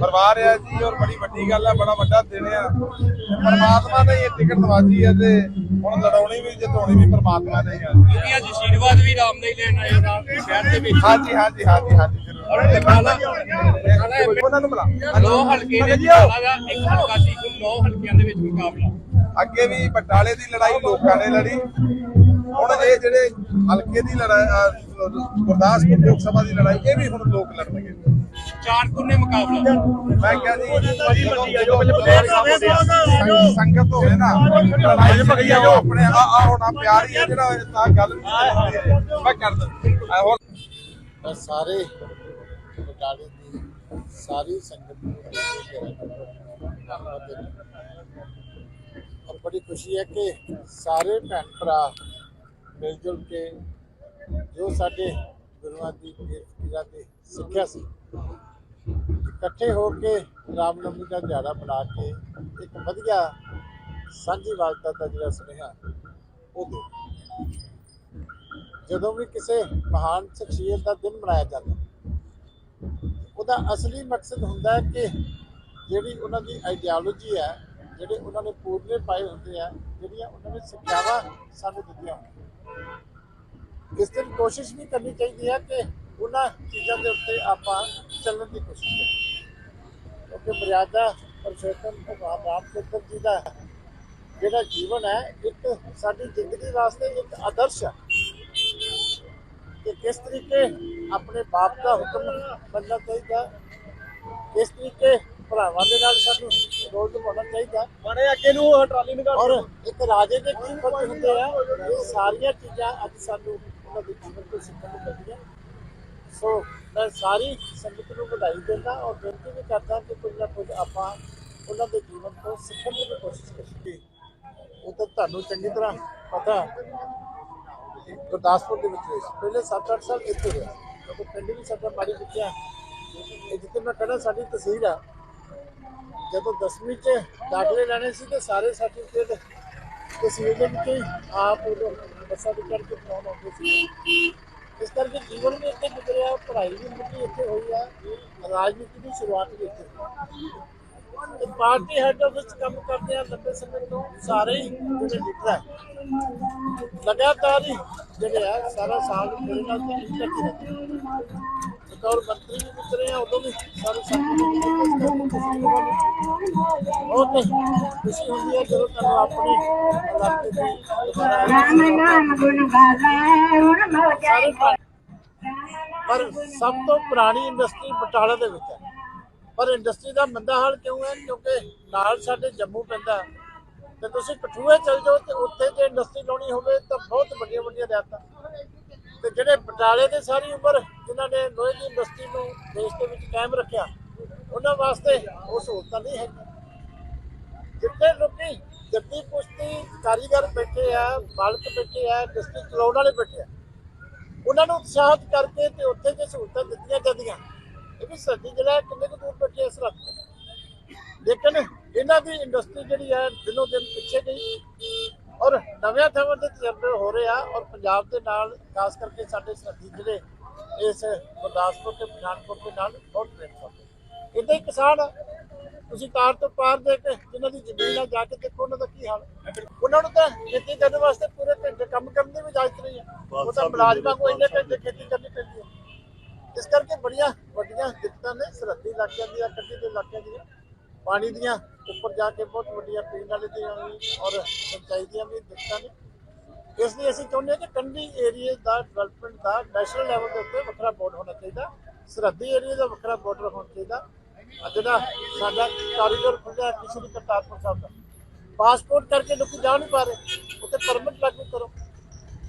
ਪਰਿਵਾਰ ਆ ਜੀ ਔਰ ਬੜੀ ਵੱਡੀ ਗੱਲ ਆ ਬੜਾ ਵੱਡਾ ਦਿਨ ਆ ਪਰਮਾਤਮਾ ਨੇ ਇਹ ਟਿਕਟ ਨਵਾਜੀ ਹੈ ਤੇ ਹੁਣ ਲੜਾਉਣੀ ਵੀ ਜਿਤਾਉਣੀ ਵੀ ਪਰਮਾਤਮਾ ਨੇ। ਹੀ ਆ ਕਿਉਂਕਿ ਅੱਜ ਆਸ਼ੀਰਵਾਦ ਵੀ ਰਾਮ ਦਾ ਹੀ ਲੈਣ ਆਏ ਨਾਲ ਸ਼ਹਿਰ ਦੇ ਵਿੱਚ। ਹਾਂਜੀ ਹਾਂਜੀ ਹਾਂਜੀ ਹਾਂਜੀ ਜ਼ਰੂਰ। ਉਹਨਾਂ ਨੂੰ ਬੁਲਾ ਨੌ ਹਲਕੇ ਦੇ ਦਾ ਇੱਕ ਹਲਕਾ ਸੀ ਹੁਣ ਨੌ ਹਲਕਿਆਂ ਦੇ ਵਿੱਚ ਮੁਕਾਬਲਾ। ਅੱਗੇ ਵੀ ਬਟਾਲੇ ਦੀ ਲੜਾਈ ਲੋਕਾਂ ਨੇ ਲੜੀ। ਹੁਣ ਇਹ ਜਿਹੜੇ ਹਲਕੇ ਦੀ ਲੜਾਈ ਗੁਰਦਾਸਪੁਰ ਲੋਕ ਸਭਾ ਦੀ ਲੜਾਈ ਇਹ ਵੀ ਹੁਣ ਲੋਕ ਲੜਨਗੇ। ਚਾਰ ਕੋਨੇ ਮੁਕਾਬਲਾ। ਮੈਂ ਕਿਹਾ ਜੀ ਸੰਗ- ਸੰਗਤ ਹੋਵੇ ਨਾ ਲੜਾਈ ਭਗੀ ਜਾਓ ਆਪਣੇ ਆ ਆ ਹੋਣਾ ਪਿਆਰ ਹੀ ਹੈ ਜਿਹੜਾ ਤਾਂ ਗੱਲ। ਮੈਂ ਕਰਦਾ ਆ ਸਾਰੇ ਬਟਾਲੇ ਦੀ ਸਾਰੀ ਸੰਗਤ ਨੂੰ ਬੜੀ ਖੁਸ਼ੀ ਹੈ ਕਿ ਸਾਰੇ ਭੈਣ ਭਰਾ ਮਿਲ ਜੁਲ ਕੇ ਜੋ ਸਾਡੇ ਗੁਰੂਆਂ ਦੀ ਪੀਰਾਂ ਦੀ ਸਿੱਖਿਆ ਸੀ ਇਕੱਠੇ ਹੋ ਕੇ ਰਾਮਨਵਮੀ ਦਾ ਦਿਹਾੜਾ ਬਣਾ ਕੇ ਇੱਕ ਵਧੀਆ ਸਾਂਝੀ ਵਾਲਤਾ ਦਾ ਜਿਹੜਾ ਸੁਨੇਹਾ, ਉਹ ਦੇ ਜਦੋਂ ਵੀ ਕਿਸੇ ਮਹਾਨ ਸ਼ਖਸੀਅਤ ਦਾ ਦਿਨ ਮਨਾਇਆ ਜਾਂਦਾ, ਉਹਦਾ ਅਸਲੀ ਮਕਸਦ ਹੁੰਦਾ ਹੈ ਕਿ ਜਿਹੜੀ ਉਹਨਾਂ ਦੀ ਆਈਡੀਓਲੋਜੀ ਹੈ, ਜਿਹੜੇ ਉਹਨਾਂ ਨੇ ਪੂਰਨੇ ਪਾਏ ਹੁੰਦੇ ਆ, ਜਿਹੜੀਆਂ ਉਹਨਾਂ ਨੇ ਸਿੱਖਿਆਵਾਂ ਸਾਨੂੰ ਦਿੱਤੀਆਂ ਇਸ ਦਿਨ ਕੋਸ਼ਿਸ਼ ਵੀ ਕਰਨੀ ਚਾਹੀਦੀ ਹੈ ਕਿ ਉਹਨਾਂ ਚੀਜ਼ਾਂ ਦੇ ਉੱਤੇ ਆਪਾਂ ਚੱਲਣ ਦੀ ਕੋਸ਼ਿਸ਼ ਕਰੀਏ। ਕਿਉਂਕਿ ਮਰਿਆਦਾ ਪਰਸ਼ੋਤਮ ਭਗਵਾਨ ਰਾਮਚੰਦਰ ਜੀ ਦਾ ਜਿਹੜਾ ਜੀਵਨ ਹੈ ਇੱਕ ਸਾਡੀ ਜ਼ਿੰਦਗੀ ਵਾਸਤੇ ਇੱਕ ਆਦਰਸ਼ ਹੈ। ਕਿ ਕਿਸ ਤਰੀਕੇ ਆਪਣੇ ਬਾਪ ਦਾ ਹੁਕਮ ਮੰਨਣਾ ਚਾਹੀਦਾ? ਕਿਸ ਤਰੀਕੇ ਭਰਾਵਾਂ ਦੇ ਨਾਲ ਸਾਨੂੰ ਰੋਲ ਨਿਭਾਉਣਾ ਚਾਹੀਦਾ? ਮਾੜੇ ਅੱਗੇ ਨੂੰ ਟਰਾਲੀ ਨਿਕਾਲ ਔਰ ਇੱਕ ਰਾਜੇ ਦੇ ਕੀ ਫਰਜ਼ ਹੁੰਦੇ ਆ? ਇਹ ਸਾਰੀਆਂ ਚੀਜ਼ਾਂ ਅੱਜ ਸਾਨੂੰ ਉਹਨਾਂ ਦੇ ਜੀਵਨ ਤੋਂ ਸਿੱਖਣ ਨੂੰ ਮਿਲਦੀਆਂ। ਸੋ ਮੈਂ ਸਾਰੀ ਸੰਗਤ ਨੂੰ ਵਧਾਈ ਦਿੰਦਾ ਔਰ ਬੇਨਤੀ ਵੀ ਕਰਦਾ ਕਿ ਕੁਝ ਨਾ ਕੁਝ ਆਪਾਂ ਉਹਨਾਂ ਦੇ ਜੀਵਨ ਤੋਂ ਸਿੱਖਣ ਦੀ ਕੋਸ਼ਿਸ਼ ਕਰੀਏ। ਉਹ ਤਾਂ ਤੁਹਾਨੂੰ ਚੰਗੀ ਤਰ੍ਹਾਂ ਪਤਾ ਗੁਰਦਾਸਪੁਰ ਦੇ ਵਿੱਚ ਪਹਿਲੇ 7-8 ਸਾਲ ਇੱਥੇ ਰਿਹਾ ਕਿਉਂਕਿ ਪਿੰਡ ਵੀ ਸਾਡਾ ਮਾੜੀ ਵਿਖਿਆ ਇਹ ਜਿੱਥੇ ਮੈਂ ਕਹਿੰਦਾ ਸਾਡੀ ਤਸਵੀਰ ਆ, ਜਦੋਂ 10ਵੀਂ ਚ ਦਾਖਲੇ ਲੈਣੇ ਸੀ ਤੇ ਸਾਰੇ ਸਰਟੀਫਿਕੇਟ ਤਹਿਸੀਲ ਦੇ ਵਿੱਚ ਆਪ ਉਦੋਂ ਬੱਸਾਂ ਦੇ ਚੜ੍ਹ ਕੇ ਆਉਂਦੇ ਸੀ। ਇਸ ਕਰਕੇ ਜੀਵਨ ਵੀ ਇੱਥੇ ਗੁਜ਼ਰਿਆ, ਪੜ੍ਹਾਈ ਵੀ ਮੁੱਢੀ ਇੱਥੇ ਹੋਈ ਆ, ਰਾਜਨੀਤੀ ਦੀ ਸ਼ੁਰੂਆਤ ਵੀ ਇੱਥੇ ਹੋਈ। ਤੇ ਪਾਰਟੀ ਹੈੱਡ ਆਫਿਸ ਕੰਮ ਕਰਦੇ ਆ ਲੰਬੇ ਸਮੇਂ ਤੋਂ, ਸਾਰੇ ਹੀ ਜਿਹੜੇ ਲੀਡਰ ਆ। ਲਗਾਤਾਰ ਹੀ ਜਿਹੜੇ ਆ, ਸਾਰਾ ਸਾਲ ਮੇਰੇ ਨਾਲ ਤੇ ਇੰਟਰ ਰਹਿੰਦੇ ਬਤੌਰ ਮੰਤਰੀ ਵੀ ਗੁਜ਼ਰੇ ਆ, ਉਦੋਂ ਵੀ ਸਾਰੇ ਸਾਥੀ ਬਹੁਤ ਖੁਸ਼ੀ ਹੁੰਦੀ ਹੈ ਜਦੋਂ ਤੁਹਾਨੂੰ ਆਪਣੀ ਇਲਾਕੇ ਦੀ ਪਰ ਸਭ ਤੋਂ ਪੁਰਾਣੀ ਇੰਡਸਟਰੀ ਬਟਾਲਾ ਦੇ ਵਿੱਚ ਹੈ। ਪਰ ਇੰਡਸਟਰੀ ਦਾ ਮੰਦਾ ਹਾਲ ਕਿਉਂ ਹੈ? ਕਿਉਂਕਿ ਨਾਲ ਸਾਡੇ ਜੰਮੂ ਪੈਂਦਾ ਤੇ ਤੁਸੀਂ ਕਠੂਏ ਚਲ ਜਾਓ ਤੇ ਉੱਥੇ ਜੇ ਇੰਡਸਟਰੀ ਲਾਉਣੀ ਹੋਵੇ ਤਾਂ ਬਹੁਤ ਵੱਡੀਆਂ ਵੱਡੀਆਂ ਰਿਆਤਾਂ ਤੇ ਜਿਹੜੇ ਬਟਾਲੇ ਦੇ ਸਾਰੀ ਉਮਰ ਜਿਨ੍ਹਾਂ ਨੇ ਲੋਹੇ ਦੀ ਇੰਡਸਟਰੀ ਨੂੰ ਦੇਸ਼ ਦੇ ਵਿੱਚ ਕਾਇਮ ਰੱਖਿਆ, ਉਹਨਾਂ ਵਾਸਤੇ ਉਹ ਸਹੂਲਤਾਂ ਨਹੀਂ ਹੈਗੀਆਂ। ਜਿੱਥੇ ਲੋਕੀ ਜੱਦੀ ਪੁਸ਼ਤੀ ਕਾਰੀਗਰ ਬੈਠੇ ਆ ਬਾਲਕ ਬੈਠੇ ਆ ਇੰਡਸਟਰੀ ਚਲਾਉਣ ਵਾਲੇ ਬੈਠੇ ਆ, ਉਹਨਾਂ ਨੂੰ ਉਤਸ਼ਾਹਿਤ ਕਰਕੇ ਤੇ ਉੱਥੇ ਜੇ ਸਹੂਲਤਾਂ ਦਿੱਤੀਆਂ ਜਾਂਦੀਆਂ, ਇਹ ਵੀ ਸਾਡੀ ਜਿਹੜਾ ਕਿੰਨੇ ਕੁ ਦੂਰ ਬੈਠੇ ਇਸ ਰੱਖ ਲੇਕਿਨ ਇਹਨਾਂ ਦੀ ਇੰਡਸਟਰੀ ਜਿਹੜੀ ਹੈ ਦਿਨੋ ਦਿਨ ਪਿੱਛੇ ਗਈ ਔਰ ਨਵਿਆਂ ਥਾਵਾਂ ਤੇ ਤਜਰਬੇ ਹੋ ਰਹੇ ਆ ਔਰ ਪੰਜਾਬ ਦੇ ਨਾਲ, ਖਾਸ ਕਰਕੇ ਸਾਡੇ ਸਰਹੱਦੀ ਜ਼ਿਲ੍ਹੇ ਇਸ ਗੁਰਦਾਸਪੁਰ ਤੇ ਪਠਾਨਕੋਟ ਦੇ ਨਾਲ ਬਹੁਤ ਪ੍ਰੇਮ ਕਰਦੇ ਇਦਾਂ ਹੀ ਕਿਸਾਨ ਤੁਸੀਂ ਕਾਰ ਤੋਂ ਪਾਰ ਦੇ ਕੇ ਜਿਨ੍ਹਾਂ ਦੀ ਜ਼ਮੀਨ ਆ ਜਾ ਕੇ ਦੇਖੋ ਉਹਨਾਂ ਦਾ ਕੀ ਹਾਲ। ਹੈ। ਉਹਨਾਂ ਨੂੰ ਤਾਂ ਖੇਤੀ ਕਰਨ ਵਾਸਤੇ ਪੂਰੇ ਘੰਟੇ ਕੰਮ ਕਰਨ ਦੀ ਵੀ ਇਜਾਜ਼ਤ ਨਹੀਂ ਹੈ। ਉਹ ਤਾਂ ਮੁਲਾਜ਼ਮਾਂ ਕੋਲ ਇੰਨੇ ਘੰਟੇ ਖੇਤੀ ਕਰਨੀ ਪੈਂਦੀ ਹੈ। ਇਸ ਕਰਕੇ ਬੜੀਆਂ ਵੱਡੀਆਂ ਦਿੱਕਤਾਂ ਨੇ ਸਰਹੱਦੀ ਇਲਾਕਿਆਂ ਦੀਆਂ ਕੱਢੀ ਦੇ ਇਲਾਕਿਆਂ ਦੀਆਂ। ਪਾਣੀ ਦੀਆਂ ਉੱਪਰ ਜਾ ਕੇ ਬਹੁਤ ਵੱਡੀਆਂ ਪੀਣ ਵਾਲੇ ਦੀਆਂ ਵੀ ਔਰ ਸਿੰਚਾਈ ਦੀਆਂ ਵੀ ਦਿੱਕਤਾਂ ਨੇ। ਇਸ ਲਈ ਅਸੀਂ ਚਾਹੁੰਦੇ ਹਾਂ ਕਿ ਕੰਢੀ ਏਰੀਆ ਦਾ ਡਿਵੈਲਪਮੈਂਟ ਦਾ ਨੈਸ਼ਨਲ ਲੈਵਲ ਦੇ ਉੱਤੇ ਵੱਖਰਾ ਬੋਰਡ ਹੋਣਾ ਚਾਹੀਦਾ। ਸਰਹੱਦੀ ਏਰੀਆ ਦਾ ਵੱਖਰਾ ਬੋਰਡ ਹੋਣਾ ਚਾਹੀਦਾ। ਜਿਹੜਾ ਸਾਡਾ ਕਾਰੀਡੋਰ ਖੁੱਲਿਆ ਕਿਸੇ ਦੀ ਕਰਤਾਰਪੁਰ ਸਾਹਿਬ ਦਾ। ਪਾਸਪੋਰਟ ਕਰਕੇ ਲੋਕੀ ਜਾ ਨਹੀਂ ਪਾ ਰਹੇ, ਉੱਥੇ ਪਰਮਿਟ ਲਾਗੂ ਕਰੋ।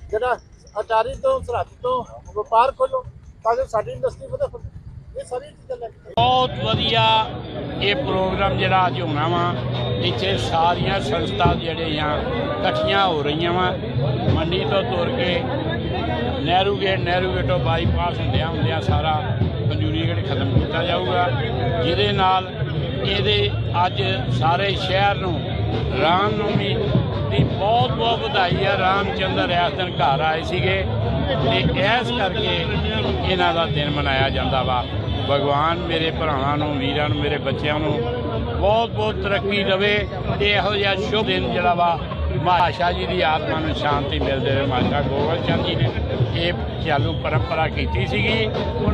ਜਿਹੜਾ ਅਟਾਰੀ ਤੋਂ, ਸਰਹੱਦ ਤੋਂ ਵਪਾਰ ਖੋਲੋ ਤਾਂ ਜੋ ਸਾਡੀ ਇੰਡਸਟਰੀ ਵਧੇ ਇਹ ਸਾਰੀਆਂ ਚੀਜ਼ਾਂ ਲੈ ਬਹੁਤ ਵਧੀਆ ਇਹ ਪ੍ਰੋਗਰਾਮ ਜਿਹੜਾ ਅੱਜ ਹੋਣਾ ਵਾ, ਇੱਥੇ ਸਾਰੀਆਂ ਸੰਸਥਾ ਜਿਹੜੀਆਂ ਇਕੱਠੀਆਂ ਹੋ ਰਹੀਆਂ ਵਾ। ਮੰਡੀ ਤੋਂ ਤੁਰ ਕੇ ਨਹਿਰੂ ਗੇਟ, ਨਹਿਰੂ ਗੇਟੋਂ ਬਾਈਪਾਸ ਹੁੰਦਿਆਂ ਹੁੰਦਿਆਂ ਸਾਰਾ ਕੀਤਾ ਜਾਊਗਾ, ਜਿਹਦੇ ਨਾਲ ਇਹਦੇ ਅੱਜ ਸਾਰੇ ਸ਼ਹਿਰ ਨੂੰ ਰਾਮਨਵਮੀ ਦੀ ਬਹੁਤ ਬਹੁਤ ਵਧਾਈ ਹੈ ਰਾਮਚੰਦਰ ਇਸ ਦਿਨ ਘਰ ਆਏ ਸੀਗੇ ਤੇ ਇਸ ਕਰਕੇ ਇਹਨਾਂ ਦਾ ਦਿਨ ਮਨਾਇਆ ਜਾਂਦਾ ਵਾ। ਭਗਵਾਨ ਮੇਰੇ ਭਰਾਵਾਂ ਨੂੰ, ਵੀਰਾਂ ਨੂੰ, ਮੇਰੇ ਬੱਚਿਆਂ ਨੂੰ ਬਹੁਤ ਬਹੁਤ ਤਰੱਕੀ ਦੇਵੇ ਤੇ ਇਹੋ ਜਿਹਾ ਸ਼ੁਭ ਦਿਨ ਜਿਹੜਾ ਵਾ, ਮਾਸ਼ਾ ਜੀ ਦੀ ਆਤਮਾ ਨੂੰ ਸ਼ਾਂਤੀ ਮਿਲਦੇ ਰਹੇ। ਮਾਸ਼ਾ ਗੋਬਿੰਦ ਚੰਦ ਜੀ ਨੇ ਇਹ ਚਾਲੂ ਪਰੰਪਰਾ ਕੀਤੀ ਸੀਗੀ।